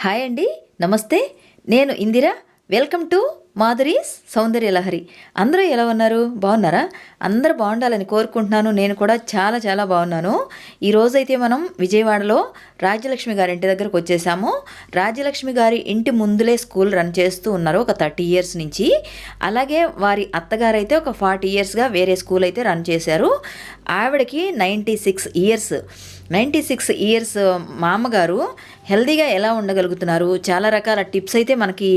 Hi అండి నమస్తే. నేను Indira. Welcome to Madhuri's Soundarya Lahari. అందరూ ఎలా ఉన్నారు? బాగున్నారా? అందరూ బాగుండాలని కోరుకుంటున్నాను. నేను కూడా చాలా చాలా బాగున్నాను. ఈరోజైతే మనం విజయవాడలో రాజ్యలక్ష్మి గారి ఇంటి దగ్గరకు వచ్చేసాము. రాజ్యలక్ష్మి గారి ఇంటి ముందులే స్కూల్ రన్ చేస్తూ ఉన్నారు ఒక థర్టీ ఇయర్స్ నుంచి. అలాగే వారి అత్తగారు అయితే ఒక ఫార్టీ ఇయర్స్గా వేరే స్కూల్ అయితే రన్ చేశారు. ఆవిడకి ninety six years. Ninety six years మామగారు హెల్దీగా ఎలా ఉండగలుగుతున్నారు? చాలా రకాల టిప్స్ అయితే మనకి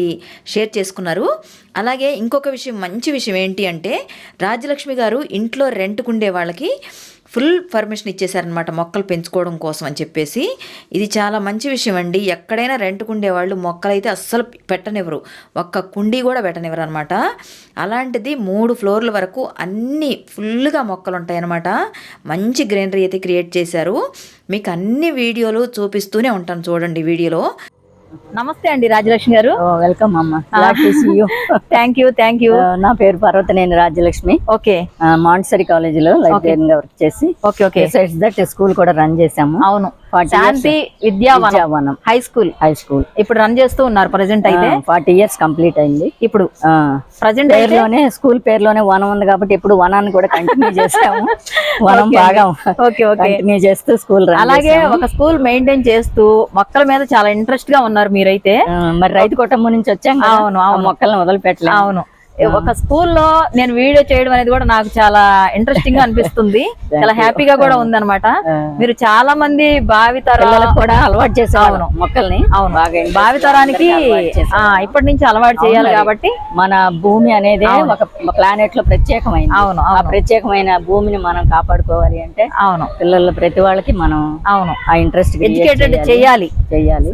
షేర్ చేసుకున్నారు. అలాగే ఇంకొక విషయం మంచి విషయం ఏంటి అంటే రాజ్యలక్ష్మి గారు ఇంట్లో రెంట్కు ఉండే వాళ్ళకి ఫుల్ పర్మిషన్ ఇచ్చేసారనమాట మొక్కలు పెంచుకోవడం కోసం అని చెప్పేసి. ఇది చాలా మంచి విషయం అండి. ఎక్కడైనా రెంట్కు ఉండేవాళ్ళు మొక్కలు అయితే అస్సలు పెట్టనివ్వరు. ఒక్క కుండీ కూడా పెట్టనివ్వరు అనమాట అలాంటిది మూడు ఫ్లోర్ల వరకు అన్నీ ఫుల్గా మొక్కలు ఉంటాయన్నమాట మంచి గ్రీనరీ అయితే క్రియేట్ చేశారు. మీకు అన్ని వీడియోలు చూపిస్తూనే ఉంటాను చూడండి వీడియోలో. నమస్తే అండి రాజలక్ష్మి గారు. వెల్కమ్ అమ్మ. థ్యాంక్ యూ థ్యాంక్ యూ నా పేరు పర్వతనేని రాజ్యలక్ష్మి ఓకే. మాంటిసరీ కాలేజీలో లైబ్రరీన్గా వర్క్ చేసి ఓకే ఓకే. దట్ స్కూల్ కూడా రన్ చేసాము అవును. 40 Shanti Vidyavanam. High school high school ఇప్పుడు రన్ చేస్తూ ఉన్నారు ప్రజెంట్ అయితే. ఫార్టీ ఇయర్స్ కంప్లీట్ అయింది. ఇప్పుడు ప్రజెంట్ పేరులోనే స్కూల్ పేరులోనే వనం ఉంది కాబట్టి ఇప్పుడు వనాన్ని కూడా కంటిన్యూ చేసాము వనం బాగా ఓకే ఓకే. కంటిన్యూ చేస్తూ స్కూల్ అలాగే ఒక స్కూల్ మెయింటైన్ చేస్తూ మొక్కల మీద చాలా ఇంట్రెస్ట్గా ఉన్నారు మీరైతే. మరి రైతు కుటుంబం నుంచి వచ్చాం అవును. మొక్కలను వదిలి పెట్టలేదు అవును. ఒక స్కూల్లో నేను వీడియో చేయడం అనేది కూడా నాకు చాలా ఇంట్రెస్టింగ్గా అనిపిస్తుంది. చాలా హ్యాపీగా కూడా ఉందన్నమాట. మీరు చాలా మంది భావితరాల పిల్లలకు కూడా అలవాటు చేసేవాళ్ళం మొక్కల్ని. అవును. భావితరానికి ఇప్పటి నుంచి అలవాటు చేయాలి. కాబట్టి. మన భూమి అనేది ఒక ప్లానెట్లో ప్రత్యేకమైనది అవును ఆ ప్రత్యేకమైన భూమిని మనం కాపాడుకోవాలి అంటే అవును. పిల్లల ప్రతి వాళ్ళకి మనం అవును. ఆ ఇంట్రెస్ట్ ఎడ్యుకేటెడ్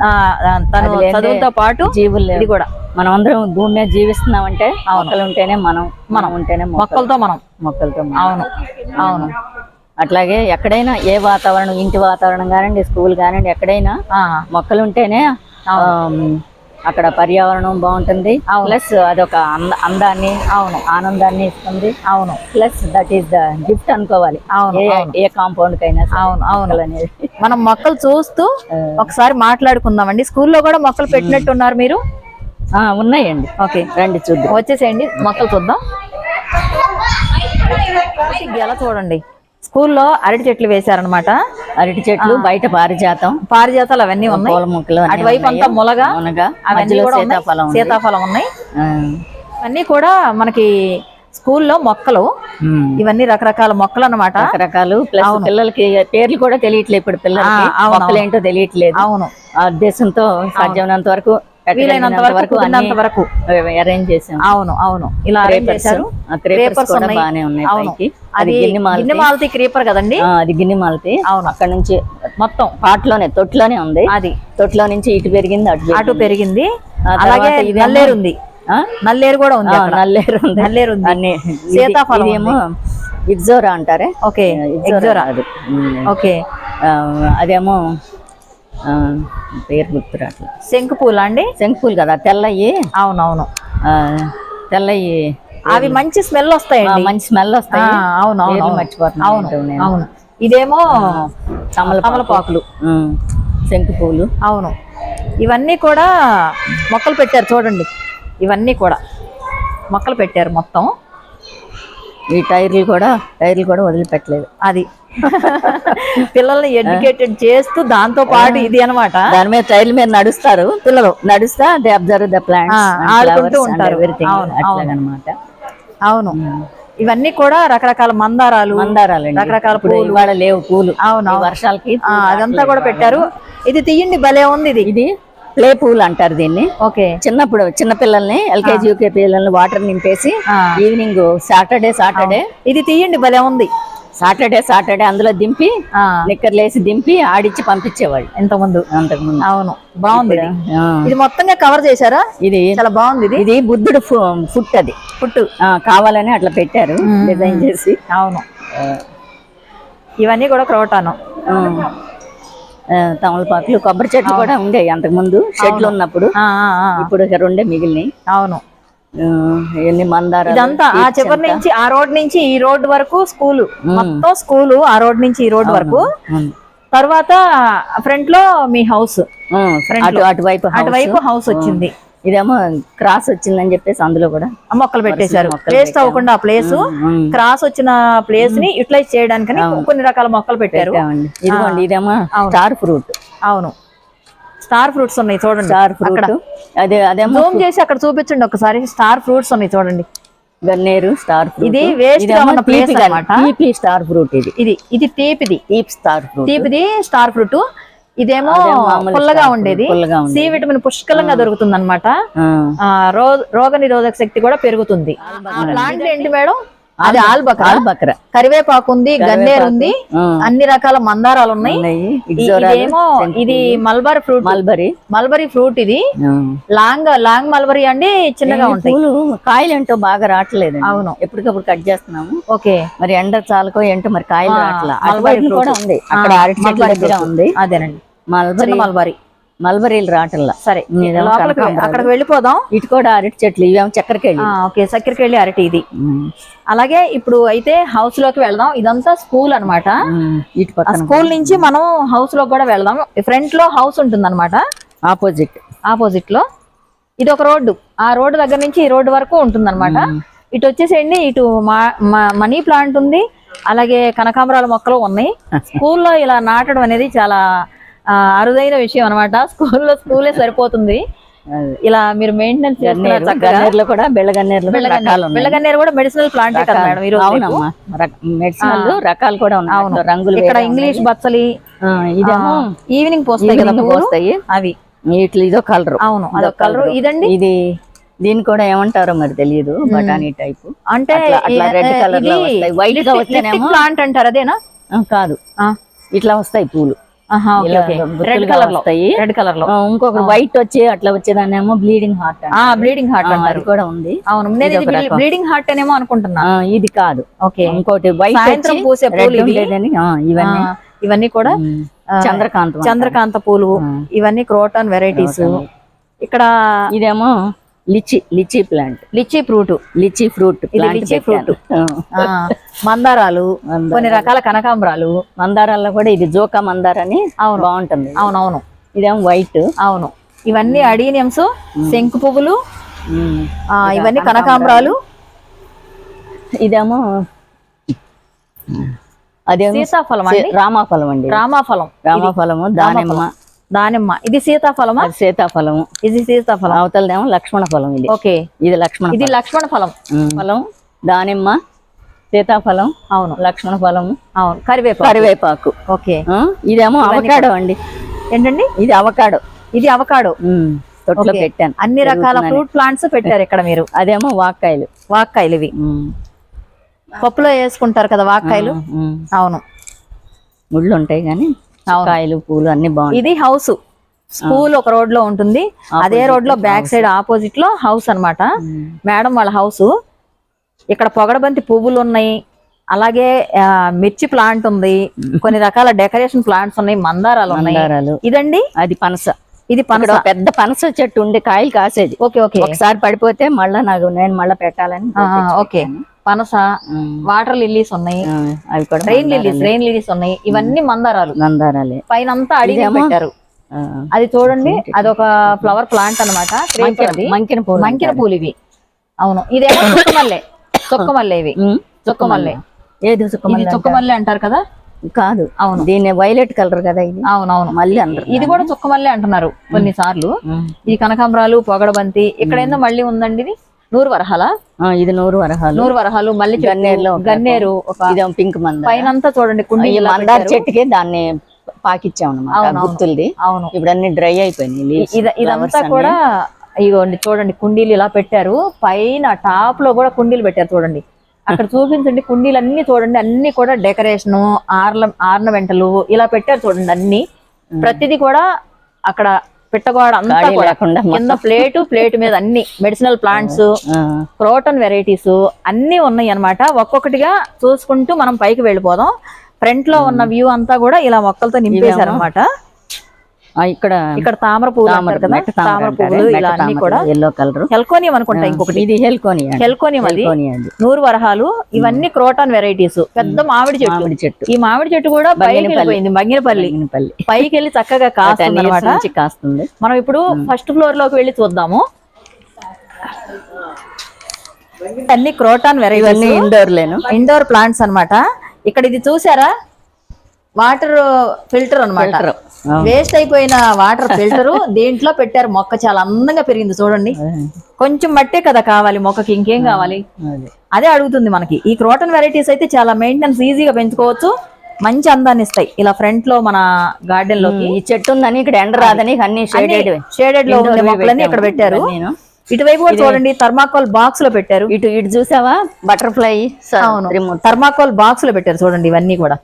ఆ, ఆ, తను చదువుతో పాటు జీవులు కూడా. మనం అందరం భూమి మీద జీవిస్తున్నామంటే మొక్కలు ఉంటేనే మనం మనం ఉంటేనే మొక్కలు. మొక్కలతో మనం. మొక్కలతో. అవును. అవును. అట్లాగే ఎక్కడైనా ఏ వాతావరణం ఇంటి వాతావరణం కానివ్వండి స్కూల్ కానివ్వండి ఎక్కడైనా మొక్కలు ఉంటేనే అక్కడ పర్యావరణం బాగుంటుంది. ప్లస్ అదొక అంద అందాన్ని అవును. ఆనందాన్ని ఇస్తుంది. అవును. Plus that is the gift అనుకోవాలి. అవును, ఏ కాంపౌండ్ కైనా అవును అవును. అనేది మనం మొక్కలు చూస్తూ ఒకసారి మాట్లాడుకుందామండి. స్కూల్లో కూడా మొక్కలు పెట్టినట్టు ఉన్నారు మీరు? ఉన్నాయండి. ఓకే రండి చూద్దాం. వచ్చేసేయండి మొక్కలు చూద్దాం. ఎలా చూడండి. స్కూల్లో అరటి చెట్లు వేశారనమాట అరటి చెట్లు బయట పారిజాతం. పారిజాతాలు అవన్నీ ఉన్నాయి. పూల మొక్కలు అటువైపు అంతా. ములగ అవన్నీ. సీతాఫలం. సీతాఫలం ఉన్నాయి. అన్నీ కూడా మనకి స్కూల్లో మొక్కలు. ఇవన్నీ రకరకాల మొక్కలు అన్నమాట. రకరకాలు. ప్లస్ పిల్లలకి పేర్లు కూడా తెలియట్లేదు ఇప్పుడు పిల్లలకి. మొక్కలు ఏంటో తెలియట్లేదు. అవును. ఆ ఉద్దేశంతో సాధ్యమైనంత వరకు వీలైనంత వరకు కుదిరినంత వరకు అరేంజ్ చేసాం. అవును అవును. ఇలా arrange చేశారు. క్రేపర్స్. బాగానే ఉన్నాయి అవును. అది గిన్నె మాలతి. క్రీపర్ కదండి? అది గిన్నె మాలతి. అవును. అక్కడ నుంచి మొత్తం. పాటలోనే తొట్లోనే ఉంది. అది. తొట్లో నుంచి ఇటు పెరిగింది అటు అటు పెరిగింది. అలాగే నల్లేరు ఉంది? నల్లేరు కూడా ఉంది. నల్లేరు ఉంది. నల్లేరు ఉంది. అన్ని సీతాఫలం ఏమో ఇబ్జోరా అంటారే? ఓకే ఇబ్జోరా. ఓకే. అదేమో పేరు గుర్తురాట్లేదు శంకు పూల అండి? శంకులు కదా తెల్లయి. అవునవును. ఆ, తెల్లయి అవి మంచి స్మెల్ వస్తాయండి. మంచి స్మెల్ వస్తాయి. మర్చిపోతున్నాను అవును ఇదేమో ఉమ్, శంకు పూలు అవును. ఇవన్నీ కూడా మొక్కలు పెట్టారు చూడండి. ఇవన్నీ కూడా మొక్కలు పెట్టారు మొత్తం. ఈ టైర్లు కూడా టైర్లు కూడా వదిలిపెట్టలేదు. అది. పిల్లల్ని ఎడ్యుకేటెడ్ చేస్తూ దాంతో పాటు ఇది అన్నమాట. దాని మీద టైర్ల మీద నడుస్తారు. పిల్లలు నడుస్తా దే అబ్జర్వ్ ద ఆ, ప్లాంట్స్ ఆడుకుంటూ ఉంటారు. ఎవ్రీథింగ్ అవును, ఇవన్నీ కూడా రకరకాల మందారాలు మందారాలండి. రకరకాల పూలు. ఇవాళ లేవు పూలు. అవును. వర్షాలకి అదంతా కూడా పెట్టారు. ఇది తీయండి భలే ఉంది ఇది. ఇది ప్లే పూల్ అంటారు దీన్ని. ఓకే. చిన్నప్పుడు చిన్న పిల్లల్ని ఎల్కేజీ యూకే పిల్లల్ని వాటర్ నింపేసి. Evening Saturday Saturday. ఇది తీయండి భలే ఉంది. సాటర్డే సాటర్డే అందులో దింపి నిక్కర్లేసి దింపి ఆడిచ్చి పంపించేవాళ్ళు. ఇంత ముందు అంతకుముందు. అవును. బాగుంది ఇది. మొత్తంగా కవర్ చేశారా? ఇది చాలా బాగుంది ఇది. ఇది బుద్ధుడు ఫుట్ అది. ఆ, కావాలని అట్లా పెట్టారు డిజైన్ చేసి. అవును. ఇవన్నీ కూడా క్రోటాను తమలపాకులు కొబ్బరి చెట్లు కూడా ఉండేవి అంతకు ముందు షెడ్లు ఉన్నప్పుడు. ఇప్పుడు రెండే మిగిలినాయి. అవును. ఇదంతా ఆ చివరి నుంచి ఆ రోడ్ నుంచి ఈ రోడ్ వరకు స్కూలు. మొత్తం స్కూలు ఆ రోడ్ నుంచి ఈ రోడ్ వరకు. తర్వాత ఫ్రంట్లో మీ హౌస్. అటువైపు. అటువైపు హౌస్ వచ్చింది. ఇదేమో క్రాస్ వచ్చిందని చెప్పేసి అందులో కూడా మొక్కలు పెట్టేశారు. వేస్ట్ పెట్టాము. అవ్వకుండా ఆ ప్లేస్ క్రాస్ వచ్చిన ప్లేస్ని యూటిలైజ్ చేయడానికి కొన్ని రకాల మొక్కలు పెట్టారు. ఇదేమో. Star fruit. అవును. స్టార్ ఫ్రూట్స్ ఉన్నాయి చూడండి. Star fruit. అదే అదేమో జూమ్ చేసి అక్కడ చూపించండి ఒకసారి. స్టార్ ఫ్రూట్స్ ఉన్నాయి చూడండి. గన్నేరు స్టార్ ఫ్రూట్. ఇది waste గా ఉన్న place అన్నమాట. తీపి స్టార్ ఫ్రూట్ ఇది. ఇది ఇది తీపిది. తీపి స్టార్ ఫ్రూట్. తీపిది స్టార్ ఫ్రూట్. ఇదేమో పుల్లగా ఉండేది. సి విటమిన్ పుష్కలంగా దొరుకుతుంది అనమాట రోగ నిరోధక శక్తి కూడా పెరుగుతుంది. ప్లాంట్ ఏంటి మేడం? అది ఆల్బకర? ఆల్బకర కరివేపాకు ఉంది గన్నేరు ఉంది. అన్ని రకాల మందారాలు ఉన్నాయి. ఇదేమో ఇది mulberry fruit. Mulberry. Mulberry fruit ఇది. లాంగ్ లాంగ్ మల్బరీ అండి చిన్నగా ఉంటాయి. కాయలు ఏంటో బాగా రావట్లేదు అవును. ఎప్పటికప్పుడు కట్ చేస్తున్నాము. ఓకే. మరి ఎండ చాలకో ఏంటో మరి కాయలు ఆ, రావట్లా. మల్బరీ కూడా. ఉంది. అక్కడ అరటి చెట్ల దగ్గర. ఉంది. అదేనండి. మల్బరీ. మల్బరీ. మల్బరీలు రావట్లా. సరే లోపలికి. అక్కడికి వెళ్ళిపోదాం. ఇటు కూడా అరటి చెట్లు ఇవేమో చక్కెరకేళి ఆ, ఓకే చక్కెరకెళ్ళి అరటి ఇది. అలాగే ఇప్పుడు అయితే హౌస్లోకి వెళ్దాం. ఇదంతా స్కూల్ అన్నమాట. ఇటు స్కూల్ నుంచి మనం హౌస్లోకి కూడా వెళ్దాం. ఫ్రంట్లో హౌస్ ఉంటుంది అనమాట ఆపోజిట్ ఆపోజిట్లో. ఇది ఒక రోడ్డు. ఆ రోడ్డు దగ్గర నుంచి ఈ రోడ్డు వరకు ఉంటుంది అనమాట ఇటు వచ్చేసేయండి. ఇటు మనీ ప్లాంట్ ఉంది. అలాగే కనకాంబరాల మొక్కలు ఉన్నాయి. స్కూల్లో ఇలా నాటడం అనేది చాలా అరుదైన విషయం అనమాట స్కూల్లో స్కూలే సరిపోతుంది. ఇలా మీరు మెయింటెనెన్స్ చేస్తున్నారు కూడా ఉన్నాయి. బెల్లగన్నేరు కూడా మెడిసినల్ ప్లాంటే కదా మేడం ఈ రోజు రేపు. అవునమ్మా. మెడిసినల్ రకాలు కూడా ఉన్నాయి. రంగులు ఇక్కడ ఇంగ్లీష్ బచ్చలి ఇదేమో ఈవినింగ్ పోస్తాయి కదా. పోస్తాయి. అవి. ఇట్లా ఇదో కలర్ అవును. అదొక కలర్ ఇదండి? ఇది దీన్ని కూడా ఏమంటారో మరి తెలియదు. బఠానీ టైప్ అంటే లో వస్తాయి. White గా వస్తేనేమో- ప్లాంట్ అంటారు అదేనా? కాదు. ఇట్లా వస్తాయి పూలు. రెడ్ కలర్లో వస్తాయి. రెడ్ కలర్లో. ఇంకొక వైట్ వచ్చి అట్లా వచ్చేదాన్నేమో బ్లీడింగ్ హార్ట్ బ్లీడింగ్ హార్ట్ అంటారు. కూడా ఉంది. అవును నేను. బ్లీడింగ్ హార్ట్ అనేమో అనుకుంటున్నా. ఇది కాదు. ఓకే. ఇంకోటి వైట్ సాయంత్రం పూసే పూలు ఇవి. ఇవన్నీ. ఇవన్నీ కూడా చంద్రకాంతం చంద్రకాంత పూలు ఇవన్నీ క్రోటాన్ వెరైటీస్ ఇక్కడ ఇదేమో lychee lychee plant lychee fruit. Lychee fruit lychee fruit. మందారాలు. కొన్ని రకాల కనకాంబరాలు. మందారాల్లో కూడా ఇది జోకా మందార అని అవును. బాగుంటుంది. అవునవును. ఇదేమో వైట్ అవును. ఇవన్నీ అడీనియమ్స్ శంకు పువ్వులు ఇవన్నీ కనకాంబరాలు. ఇదేమో అదేమో సీతాఫలం అండి. రామాఫలం అండి. రామాఫలం. రామాఫలము దానిమ్మ. దానిమ్మ. ఇది సీతాఫలమా? అది సీతాఫలము. ఇది సీతాఫలం. అవతలదేమో లక్ష్మణ ఫలం ఇది. ఓకే. ఇది లక్ష్మణ ఇది లక్ష్మణ ఫలం. ఫలం. దానిమ్మ సీతాఫలం అవును. లక్ష్మణ ఫలము. అవును. కరివేపాకు. కరివేపాకు. ఓకే. ఇదేమో అవకాడో అండి. ఏంటండి? ఇది అవకాడో. ఇది అవకాడో. తొట్లో. పెట్టాను. అన్ని రకాల. ఫ్రూట్ ప్లాంట్స్ పెట్టారు ఇక్కడ మీరు. అదేమో వాక్కాయలు. వాక్కాయలు ఇవి పప్పులో వేసుకుంటారు కదా వాక్కాయలు? అవును. ముళ్ళు ఉంటాయి కానీ. కాయలు పూలు అన్ని బాగుంటాయి. ఇది హౌస్. స్కూల్ ఒక రోడ్లో ఉంటుంది అదే రోడ్లో బ్యాక్ సైడ్ ఆపోజిట్లో హౌస్ అన్నమాట. మేడం వాళ్ళ హౌస్. ఇక్కడ పొగడబంతి పువ్వులు ఉన్నాయి. అలాగే మిర్చి ప్లాంట్ ఉంది. కొన్ని రకాల డెకరేషన్ ప్లాంట్స్ ఉన్నాయి. మందారాలు ఉన్నాయి. ఇదండి? అది పనస. ఇది పనస. పెద్ద పనస చెట్టు ఉండి కాయలు కాసేది. Okay okay. ఒకసారి పడిపోతే మళ్ళా నాకు నేను మళ్ళా పెట్టాలని ఓకే. పనస వాటర్ లిల్లీస్ ఉన్నాయి. అవి కూడా రెయిన్ లిల్లీస్ రెయిన్ లిల్లీస్ ఉన్నాయి. ఇవన్నీ మందారాలు. మందారాలే. పైన అంతా అడిగి పెట్టారు. అది చూడండి అదొక ఫ్లవర్ ప్లాంట్ అనమాట మంకెన- పూలు మంకిన పూలు ఇవి. అవును. ఇదేమో చుక్కమల్లె. చుక్కమల్లె ఇవి. చుక్కమల్లె. ఏది సుఖమల్లి చుక్కమల్లె అంటారు కదా? కాదు. అవును. దీన్ని వైలెట్ కలర్ కదా ఇది? అవునవును. మళ్ళీ అందరు ఇది కూడా చుక్కమల్లె అంటున్నారు కొన్నిసార్లు. ఇది కనకాంబరాలు పొగడబంతి ఇక్కడ ఏందో మళ్ళీ ఉందండి ఇది? నూరు వరహాల? ఇది నూరు వరహాలు. నూరు వరహాలు మళ్ళీ గన్నేరులో గన్నేరు ఒక ఇది పింక్ మందార. పైన చూడండి కుండీ మందార. చెట్టుకి దాన్ని పాకిచ్చాం అనమాట అవునవును. గుర్తులది అవును. ఇప్పుడు అన్ని డ్రై అయిపోయినాయి ఇదంతా. కూడా ఇగోండి చూడండి కుండీలు ఇలా పెట్టారు. పైన టాప్లో కూడా కుండీలు పెట్టారు చూడండి. అక్కడ చూపించండి కుండీలు అన్ని చూడండి అన్ని కూడా డెకరేషన్ ఆర్ల ఆర్నమెంటలు ఇలా పెట్టారు చూడండి అన్ని. ప్రతిదీ కూడా అక్కడ పెట్టగోడ అంతా లేకుండా కింద ప్లేటు ప్లేట్ మీద అన్ని మెడిసినల్ ప్లాంట్స్ క్రోటన్ వెరైటీస్ అన్ని ఉన్నాయి అన్నమాట. ఒక్కొక్కటిగా చూసుకుంటూ మనం పైకి వెళ్ళిపోదాం. ఫ్రంట్లో ఉన్న వ్యూ అంతా కూడా ఇలా మొక్కలతో నింపేశారు అనమాట ఇక్కడ ఇక్కడ తామర పువ్వులు అంటారు కదా? తామర పువ్వులు ఇలా అన్ని కూడా ఎల్లో కలర్ హెల్కోనియం అనుకుంటా ఇంకొకటి. ఇది హెల్కోని హెల్కోనియం అది. నూరు వరహాలు ఇవన్నీ క్రోటాన్ వెరైటీస్. పెద్ద మామిడి చెట్టు. మామిడి చెట్టు. ఈ మామిడి చెట్టు కూడా పైకి వెళ్ళిపోయింది బంగినపల్లి. పైకి వెళ్ళి చక్కగా కాస్తుంది అనమాట కాస్తుంది. మనం ఇప్పుడు ఫస్ట్ ఫ్లోర్లోకి వెళ్ళి చూద్దాము. అన్ని క్రోటాన్ ఇవన్నీ ఇండోర్ లేను. ఇండోర్ ప్లాంట్స్ అన్నమాట. ఇక్కడ ఇది చూసారా? Water filter. అవును. వేస్ట్ అయిపోయిన వాటర్ ఫిల్టర్ దీంట్లో పెట్టారు. మొక్క చాలా అందంగా పెరిగింది చూడండి. కొంచెం మట్టే కదా కావాలి మొక్కకి ఇంకేం కావాలి? అది. అదే అడుగుతుంది మనకి. ఈ క్రోటన్ వెరైటీస్ అయితే చాలా మెయింటెనెన్స్ ఈజీగా పెంచుకోవచ్చు. మంచి అందాన్ని ఇస్తాయి. ఇలా ఫ్రంట్లో మన గార్డెన్లోకి ఈ చెట్టు ఉందని ఇక్కడ ఎండ రాదని అన్ని షేడెడ్ షేడెడ్లో ఉండే మొక్కలన్నీ ఇక్కడ పెట్టారు. ఇటువైపు కూడా చూడండి థర్మాకోల్ బాక్స్లో పెట్టారు. ఇటు ఇటు చూసావా? బటర్ఫ్లై అవును. థర్మాకోల్ బాక్స్లో పెట్టారు చూడండి ఇవన్నీ కూడా.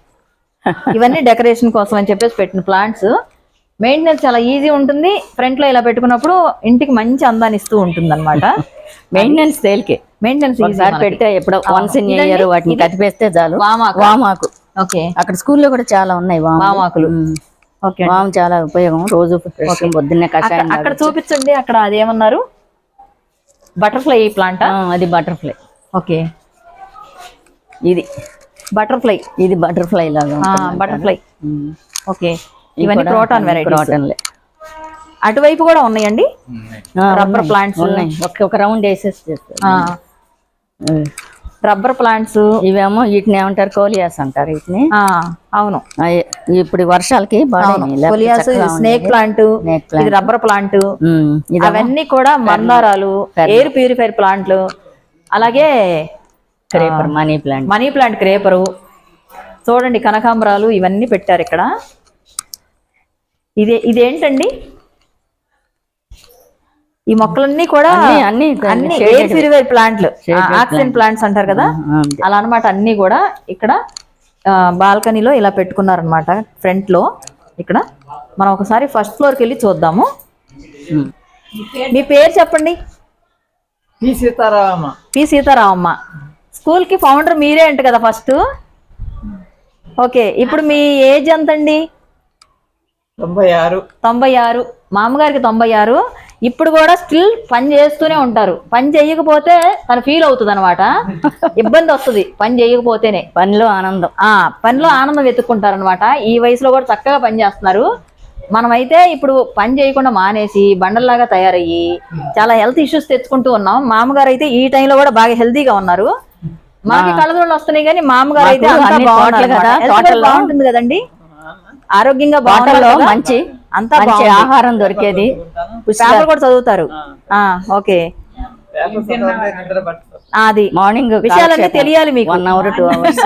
ఇవన్నీ డెకరేషన్ కోసం అని చెప్పేసి పెట్టిన ప్లాంట్స్. మెయింటెనెన్స్ చాలా ఈజీ ఉంటుంది. ఫ్రంట్లో ఇలా పెట్టుకున్నప్పుడు ఇంటికి మంచి అందాన్ని ఇస్తూ ఉంటుంది అనమాట మెయింటెనెన్స్ తేలికే మెయింటెనెన్స్ ఒకసారి పెడితే ఎప్పుడో వన్స్ ఇన్ ఇయర్ వాటిని కట్టిపేస్తే చాలు. వామాకు. వామాకు. ఓకే. అక్కడ స్కూల్లో కూడా చాలా ఉన్నాయి వాము వామాకులు. ఓకే వాము చాలా ఉపయోగం. రోజు పొద్దున్నే కషాయం అక్కడ చూపించండి. అక్కడ అదేమన్నారు? బటర్ఫ్లై ప్లాంట్ అది బటర్ఫ్లై ఓకే. ఇది. బటర్ఫ్లై. ఇది బటర్ఫ్లై లాగా. బటర్ఫ్లై. ఓకే. ఇవి ఇవన్నీ వెరైటీస్ క్రోటన్లే. అటువైపు కూడా ఉన్నాయండి? రబ్బర్ ప్లాంట్స్ ఉన్నాయి ఒక రౌండ్ వేసేసి. రబ్బర్ ప్లాంట్స్ ఇవేమో వీటిని ఏమంటారు? కోలియాస్ అంటారు వీటిని. అవును. ఇప్పుడు వర్షాలకి coleus snake plant rubber plant అవన్నీ కూడా మందారాలు ఎయిర్ ప్యూరిఫైర్ ప్లాంట్లు అలాగే creeper money plant. Money plant creeper. చూడండి కనకాంబరాలు ఇవన్నీ పెట్టారు ఇక్కడ. ఇదే ఇదేంటండి? ఈ మొక్కలన్నీ కూడా అన్ని అన్ని ఎయిర్ ప్లాంట్లు? ఆక్సిజన్ ప్లాంట్స్ అంటారు కదా. అలా అన్నమాట అన్ని కూడా ఇక్కడ బాల్కనీలో ఇలా పెట్టుకున్నారనమాట ఫ్రంట్లో. ఇక్కడ మనం ఒకసారి ఫస్ట్ ఫ్లోర్కి వెళ్ళి చూద్దాము. మీ పేరు చెప్పండి. ఈ సీతారామ. పి సీతారామమ్మ. స్కూల్కి ఫౌండర్ మీరే అంట కదా ఫస్ట్? ఓకే ఇప్పుడు మీ ఏజ్ ఎంత అండి తొంభై ఆరు. తొంభై ఆరు. మా అమ్మగారికి తొంభై ఆరు. ఇప్పుడు కూడా స్టిల్ పని చేస్తూనే ఉంటారు. పని చేయకపోతే తను ఫీల్ అవుతుంది అనమాట ఇబ్బంది వస్తుంది పని చేయకపోతేనే. పనిలో ఆనందం. ఆ పనిలో ఆనందం వెతుక్కుంటారు అనమాట ఈ వయసులో కూడా చక్కగా పని చేస్తున్నారు. మనమైతే ఇప్పుడు పని చేయకుండా మానేసి బండల్లాగా తయారయ్యి చాలా హెల్త్ ఇష్యూస్ తెచ్చుకుంటూ ఉన్నాం. మామగారు అయితే ఈ టైంలో కూడా బాగా హెల్తీగా ఉన్నారు. మనకి కళ్ళజోళ్ళు వస్తున్నాయి కానీ మామగారు అయితే మాకు బాగుంటుంది కదండి. ఆరోగ్యంగా బాగుంటారు మంచి అంతా మంచి ఆహారం దొరికేది. పేపర్ కూడా చదువుతారు. ఆ ఓకే. అది మార్నింగ్ విషయాలన్నీ తెలియాలి మీకు. వన్ అవర్ టూ అవర్స్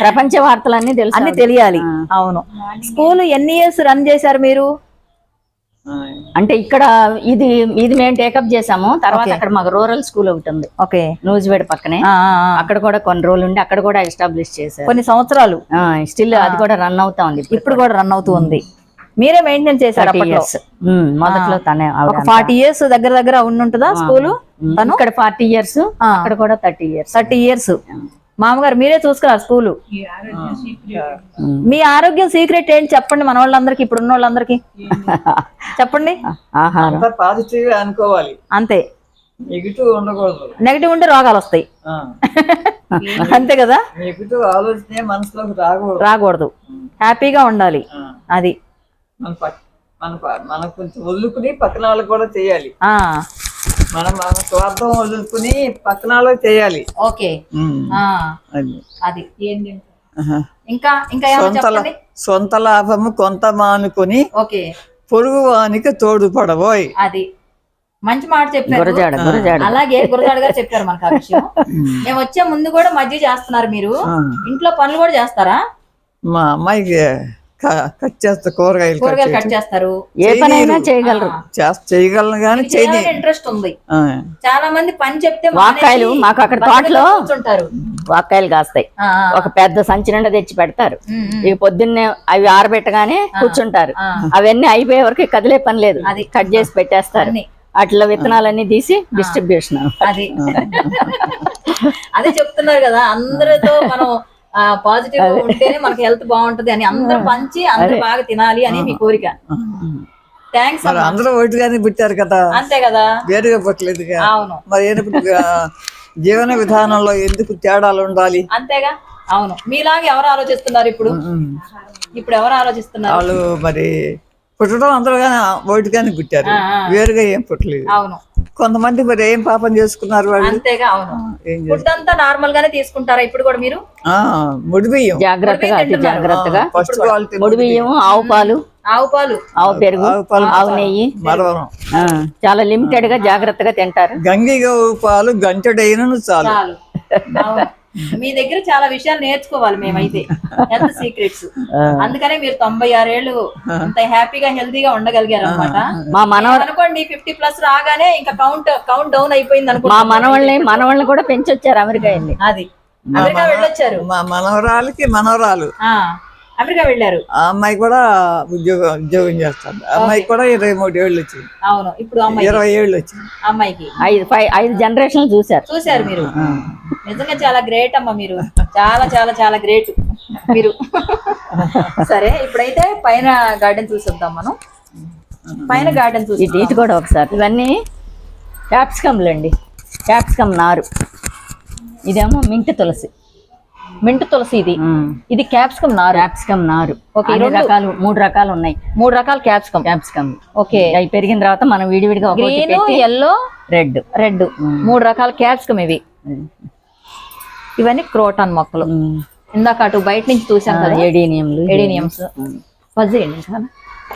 ప్రపంచ వార్తలన్నీ తెలుసు అన్ని తెలియాలి. అవును. స్కూల్ ఎన్ని ఇయర్స్ రన్ చేశారు మీరు? అంటే ఇక్కడ ఇది ఇది మేము టేకప్ చేసాము తర్వాత అక్కడ మాకు రూరల్ స్కూల్ ఒకటి ఉంది. ఓకే. నూజివేడ్ పక్కనే. అక్కడ కూడా కొన్ని రోజులు ఉండి అక్కడ కూడా ఎస్టాబ్లిష్ చేశారు. కొన్ని సంవత్సరాలు. స్టిల్ అది కూడా రన్ అవుతా ఉంది. ఇప్పుడు కూడా రన్ అవుతూ ఉంది. మీరే మెయింటైన్ చేశారు మొదట్లో తనే ఒక ఫార్టీ ఇయర్స్ దగ్గర దగ్గర ఉండుంటుందా స్కూల్ ఇక్కడ ఫార్టీ ఇయర్స్ అక్కడ కూడా థర్టీ ఇయర్స్. Thirty years. మామగారు మీరే చూసుకున్నారు స్కూల్? మీ ఆరోగ్యం సీక్రెట్ ఏంటి చెప్పండి మన వాళ్ళందరికి ఇప్పుడు ఉన్న వాళ్ళందరికి? చెప్పండి. పాజిటివ్ అనుకోవాలి. అంతే. నెగిటివ్ ఉండకూడదు. నెగిటివ్ ఉంటే రోగాలు వస్తాయి. అంతే కదా? నెగిటివ్ ఆలోచనే మనసులోకి రాకూడదు. రాకూడదు. హ్యాపీగా ఉండాలి. అది. మన మన మనకు కొంచెం వదులుకుని పక్కన వాళ్ళకి కూడా చేయాలి. ఆ. మనం మన స్వార్థం వదులుకుని పక్కన వాళ్ళకి చేయాలి. ఓకే. అది. ఇంకా ఇంకా ఏమైనా సొంత సొంత లాభము కొంత మానుకొని ఓకే. పొరుగు వానికి తోడుపడబోయ్ అది. మంచి మాట చెప్పారు. గురజాడ గురజాడ. అలాగే గురజాడ గారు చెప్పారు మనకు ఆ విషయం. మేము వచ్చే ముందు కూడా మధ్య చేస్తున్నారు మీరు. ఇంట్లో పనులు కూడా చేస్తారా? మా అమ్మాయికి కట్ చేస్తా కూరగాయలు కట్ కూరగాయలు. కట్ చేస్తారు. ఏ పనైనా చేయగలరు. చేస్త చేయగలను కానీ ఇంట్రెస్ట్ ఉంది. చాలా మంది పని చెప్తే వాక్కాయలు మానేసి మాకు అక్కడ తోటలో కూర్చుంటారు. వాక్కాయలు కాస్తాయి. ఒక పెద్ద సంచి నిండా తెచ్చి పెడతారు. ఇక పొద్దున్నే అవి ఆరబెట్టగానే కూర్చుంటారు. అవన్నీ అయిపోయే వరకు కదిలే పని లేదు. అది. కట్ చేసి పెట్టేస్తారు. అట్లా విత్తనాలన్నీ తీసి డిస్ట్రిబ్యూషన్ అది. అదే చెప్తున్నారు కదా అందరితో మనం పాజిటివ్గా ఉంటేనే మనకి హెల్త్ బాగుంటది అని అందరూ పంచి అందరూ బాగా తినాలి అని మీ కోరిక. థ్యాంక్స్ మరి అందరూ ఒకటిగానే పుట్టారు కదా. అంతే కదా. వేరుగా పుట్టలేదుగా అవును. మరి జీవన విధానంలో ఎందుకు తేడాలు ఉండాలి? అంతేగా. అవును. మీలాగా ఎవరు ఆలోచిస్తున్నారు ఇప్పుడు. ఇప్పుడు ఎవరు ఆలోచిస్తున్నారు? వాళ్ళు మరి పుట్టడం అందరూ కానీ ఒకటిగానే పుట్టారు వేరుగా ఏం పుట్టలేదు. అవును. కొంతమంది మరి ఏం పాపం చేసుకున్నారు వాళ్ళు? అంతేగా అవును. ఏం చేస్తారు? ఫుడ్ అంతా నార్మల్ గానే తీసుకుంటారా ఇప్పుడు కూడా మీరు? ఆ, ముడి బియ్యం. జాగ్రత్తగా అతి జాగ్రత్తగా. ఫస్ట్ క్వాలిటీ ముడి బియ్యం. ఆవు పాలు. ఆవు పాలు. ఆవు పెరుగు ఆవు పాలు ఆవు నెయ్యి. మరవరం. ఆ, చాలా లిమిటెడ్గా జాగ్రత్తగా తింటారు. గంగి గోవు పాలు గంటడైనను చాలు. చాలు. అవును. మీ దగ్గర చాలా విషయాలు నేర్చుకోవాలి మేమైతే. హెల్త్ సీక్రెట్స్ అందుకనే మీరు తొంభై ఆరేళ్ళు అంత హ్యాపీగా హెల్తీగా ఉండగలిగారు అనమాట మా అనుకోండి ఫిఫ్టీ ప్లస్ రాగానే ఇంకా కౌంట్ కౌంట్ డౌన్ అయిపోయింది మా అనుకో మనవాళ్ళని మనవాళ్ళని కూడా పెంచొచ్చారు అమెరికా వెళ్ళి. అది. అమెరికా వెళ్ళొచ్చారు. మా మనవరాలకి మనవరాలు. ఆ. అమెరికా వెళ్ళారు. ఆ అమ్మాయి కూడా ఉద్యోగం ఉద్యోగం చేస్తుంది. ఆ అమ్మాయికి కూడా ఇరవై మూడు ఏళ్ళు వచ్చింది. అవును ఇప్పుడు అమ్మాయి ఇరవై ఏళ్ళు వచ్చింది. అమ్మాయికి. ఐదు ఫైవ్ ఐదు జనరేషన్లు చూశారు. చూశారు మీరు. నిజంగా చాలా గ్రేట్ అమ్మా మీరు. చాలా చాలా చాలా గ్రేట్ మీరు. సరే ఇప్పుడైతే పైన గార్డెన్ చూసొద్దాం మనం. పైన గార్డెన్ చూసి ఇటు కూడా ఒకసారి. ఇవన్నీ క్యాప్సికమ్లు అండి క్యాప్సికమ్ నారు. ఇదేమో మింటి తులసి. మింట్ తులసి ఇది. ఇది క్యాప్సికమ్ నారు. క్యాప్సికమ్ నారు. ఓకే, రెండు- రకాలు మూడు రకాలు ఉన్నాయి. మూడు రకాల క్యాప్సికమ్. క్యాప్సికమ్. ఓకే. అవి పెరిగిన తర్వాత మనం విడివిడిగా గ్రీన్ ఎల్లో రెడ్. రెడ్. మూడు రకాల క్యాప్సికమ్ ఇవి. ఇవన్నీ క్రోటాన్ మొక్కలు. ఇందాక అటు బయట నుంచి చూసాం కదా. ఎడీనియంలు ఎడీనియమ్స్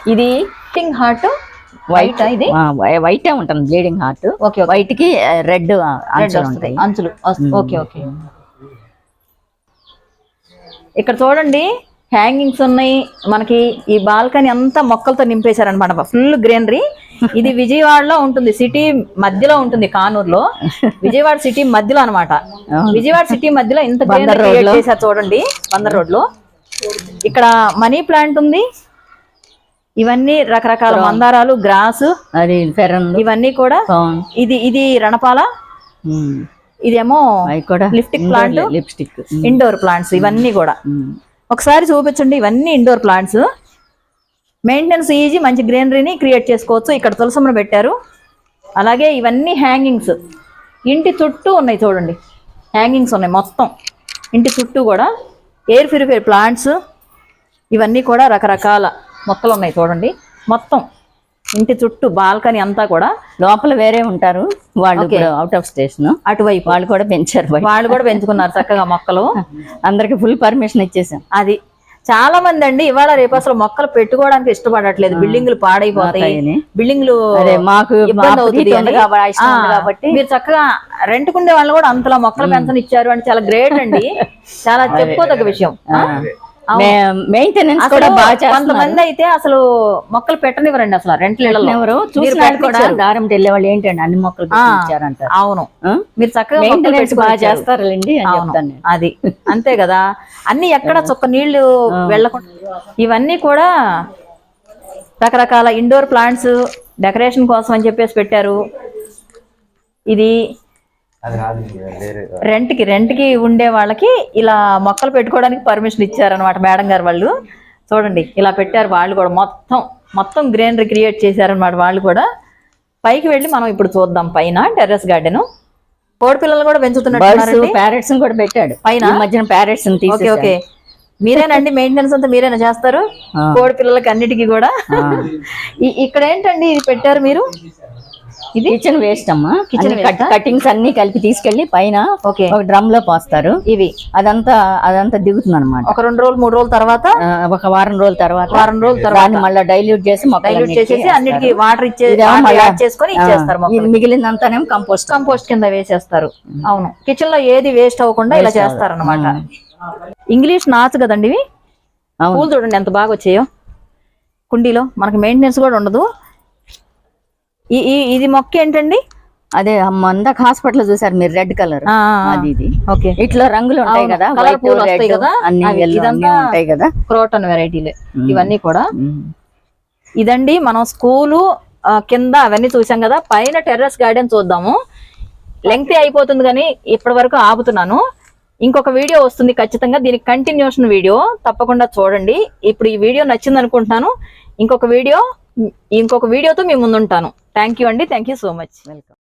ఇది పింక్ హార్ట్ వైట్ ఇది? వైట్ ఉంటుంది బ్లీడింగ్ హార్ట్. ఓకే వైట్కి రెడ్ అంచులు ఉంటాయి అంచులు ఓకే ఓకే. ఇక్కడ చూడండి హ్యాంగింగ్స్ ఉన్నాయి. మనకి ఈ బాల్కనీ అంతా మొక్కలతో నింపేశారనమాట ఫుల్ గ్రీనరీ. ఇది విజయవాడలో ఉంటుంది సిటీ మధ్యలో ఉంటుంది కానూరులో. విజయవాడ సిటీ మధ్యలో అన్నమాట. విజయవాడ సిటీ మధ్యలో ఇంత చేశారు చూడండి బందర్ రోడ్లో ఇక్కడ మనీ ప్లాంట్ ఉంది. ఇవన్నీ రకరకాల మందారాలు గ్రాస్. ఇవన్నీ కూడా ఇది ఇది రణపాల. ఇదేమో lipstick plant lipstick indoor plants ఇవన్నీ కూడా. ఒకసారి చూపించండి ఇవన్నీ ఇండోర్ ప్లాంట్స్ మెయింటెనెన్స్ ఈజీ మంచి గ్రీనరీని క్రియేట్ చేసుకోవచ్చు. ఇక్కడ తులసమ్మను పెట్టారు. అలాగే ఇవన్నీ హ్యాంగింగ్స్ ఇంటి చుట్టూ ఉన్నాయి చూడండి. హ్యాంగింగ్స్ ఉన్నాయి మొత్తం. ఇంటి చుట్టూ కూడా. ఎయిర్ ప్యూరిఫైర్ ప్లాంట్స్ ఇవన్నీ కూడా రకరకాల మొక్కలు ఉన్నాయి చూడండి. మొత్తం. ఇంటి చుట్టూ బాల్కనీ అంతా కూడా లోపల వేరే ఉంటారు. వాళ్ళు అవుట్ ఆఫ్ స్టేషన్ అటువైపు. వాళ్ళు కూడా పెంచారు. వాళ్ళు కూడా పెంచుకున్నారు చక్కగా మొక్కలు. అందరికి ఫుల్ పర్మిషన్ ఇచ్చేసాం. అది. చాలా మంది అండి ఇవాళ రేపు అసలు మొక్కలు పెట్టుకోవడానికి ఇష్టపడట్లేదు. బిల్డింగ్లు పాడైపోతాయి. బిల్డింగ్లు మాకు అని. కాబట్టి, మీరు చక్కగా రెంట్ కుండే వాళ్ళు కూడా అంతలా మొక్కలు పెంచని ఇచ్చారు అంటే చాలా గ్రేట్ అండి. చాలా చెప్పుకోదగ్గ విషయం? మెయింటెనెన్స్ కూడా బాగా కొంతమంది అయితే అసలు మొక్కలు పెట్టనివ్వరండి అసలు రెంట్ ఎవరు చూసిన కూడా దారం వెళ్ళే వాళ్ళు ఏంటండి అన్ని మొక్కలు ఇచ్చారంటారు అవును? మీరు చక్కగా మెయింటెనెన్స్ బాగా నేను. అది. అంతే కదా. అన్ని ఎక్కడ చుక్క నీళ్ళు వెళ్ళకుండా ఇవన్నీ కూడా రకరకాల ఇండోర్ ప్లాంట్స్ డెకరేషన్ కోసం అని చెప్పేసి పెట్టారు. ఇది రెంట్కి రెంట్కి ఉండే వాళ్ళకి ఇలా మొక్కలు పెట్టుకోవడానికి పర్మిషన్ ఇచ్చారనమాట మేడం గారు వాళ్ళు. చూడండి ఇలా పెట్టారు వాళ్ళు కూడా. మొత్తం మొత్తం గ్రీనరీ క్రియేట్ చేశారనమాట వాళ్ళు కూడా. పైకి వెళ్ళి మనం ఇప్పుడు చూద్దాం. పైన టెర్రస్ గార్డెన్. కోడి పిల్లలు కూడా పెంచుతున్నారు ప్యారెట్స్ కూడా పెట్టాడు. పైన? ఈ మధ్యన ప్యారెట్స్ ఓకే ఓకే. మీరేనండి మెయింటెనెన్స్ అంతా మీరేనా చేస్తారు. కోడి పిల్లలకి అన్నిటికీ కూడా? ఇక్కడ ఏంటండి ఇది పెట్టారు మీరు? ఇది? కిచెన్ వేస్ట్ అమ్మా. ఆ? కటింగ్స్ అన్ని కలిపి తీసుకెళ్ళి పైన ఒక డ్రమ్లో పోస్తారు. ఇవి. అదంతా అదంతా దిగుతుంది అనమాట ఒక రెండు రోజులు మూడు రోజుల తర్వాత? ఒక వారం రోజుల తర్వాత వారం రోజుల తర్వాత. మళ్ళీ డైల్యూట్ చేసి డైల్యూట్ చేసేసి అన్నిటికీ. వాటర్ ఇచ్చే ఇదేమో water మళ్ళా- యాడ్ చేసుకొని ఇచ్చేస్తారు కంపోస్ట్ కంపోస్ట్ కింద వేసేస్తారు. అవును. కిచెన్లో ఏది వేస్ట్ అవ్వకుండా ఇలా చేస్తారు అనమాట ఇంగ్లీష్ నాచు కదండి ఇవి. పూలు చూడండి ఎంత బాగా వచ్చాయో. కుండీలో. మనకి మెయింటెనెన్స్ కూడా ఉండదు. ఈ ఇది మొక్క ఏంటండి? అదే మందాక హాస్పిటల్ చూసారు మీరు రెడ్ కలర్. అది ఇది. ఓకే. ఇట్లా రంగులు ఉంటాయి కదా వైట్ పూలు వస్తాయి రెడ్ కదా, అన్ని ఉంటాయి కదా. క్రోటన్ వెరైటీలే. ఇవన్నీ కూడా. ఇదండి మనం స్కూలు కింద అవన్నీ చూసాం కదా పైన టెర్రస్ గార్డెన్ చూద్దాము. లెంగ్త్ అయిపోతుంది కానీ ఇప్పటి వరకు ఆపుతున్నాను. ఇంకొక వీడియో వస్తుంది ఖచ్చితంగా దీనికి కంటిన్యూషన్ వీడియో. తప్పకుండా చూడండి. ఇప్పుడు ఈ వీడియో నచ్చింది అనుకుంటున్నాను ఇంకొక వీడియో ఇంకొక వీడియోతో మీ ముందుంటాను. థ్యాంక్ యూ అండి. Thank you so much welcome